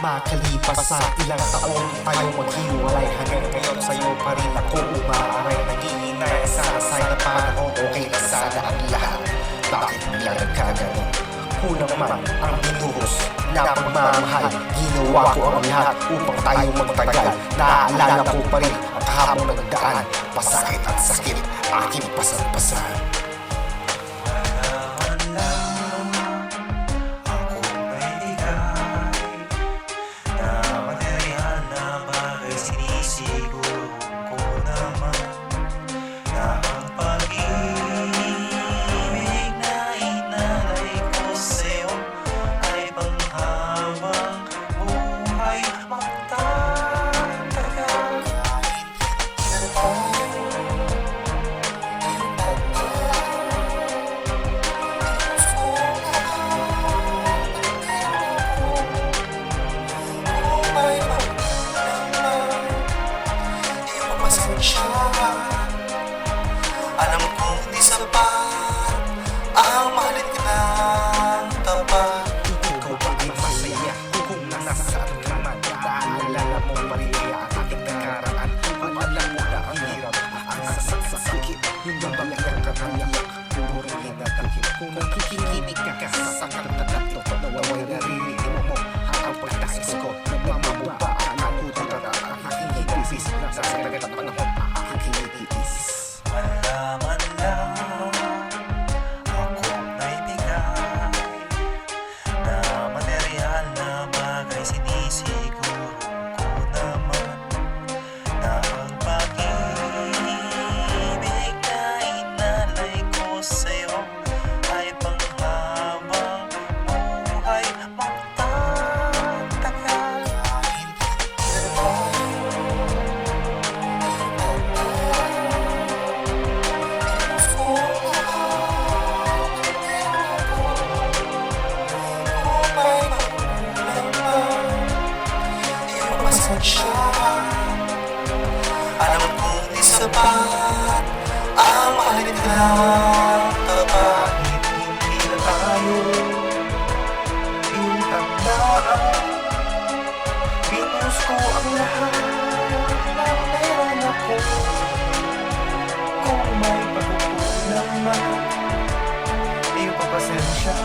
Makalipas sa ilang taon tayo maghiwalay Hanggang ngayon sa'yo pa rin ako umaaray. Nag-iinay sana sa'yo na panahon Okay na sana ang lahat. Bakit bigla nagkaganon? Kulang man ang binuhos na pagmamahal Ginawa ko ang lahat upang tayo magtagal. Naaalala ko pa rin ang kahapon nagdaan Pasakit at sakit aking pasan-pasan iyak Puro rin natakip Kung nakikinig ka sa sakit na tato Nawaway naririnig mo sapat Ang mahalin ka ng tapat Hindi na tayo Pinagdaan Pinos ko ang lahat Na meron ako. Kung may pagkukulang man Iyong papasensya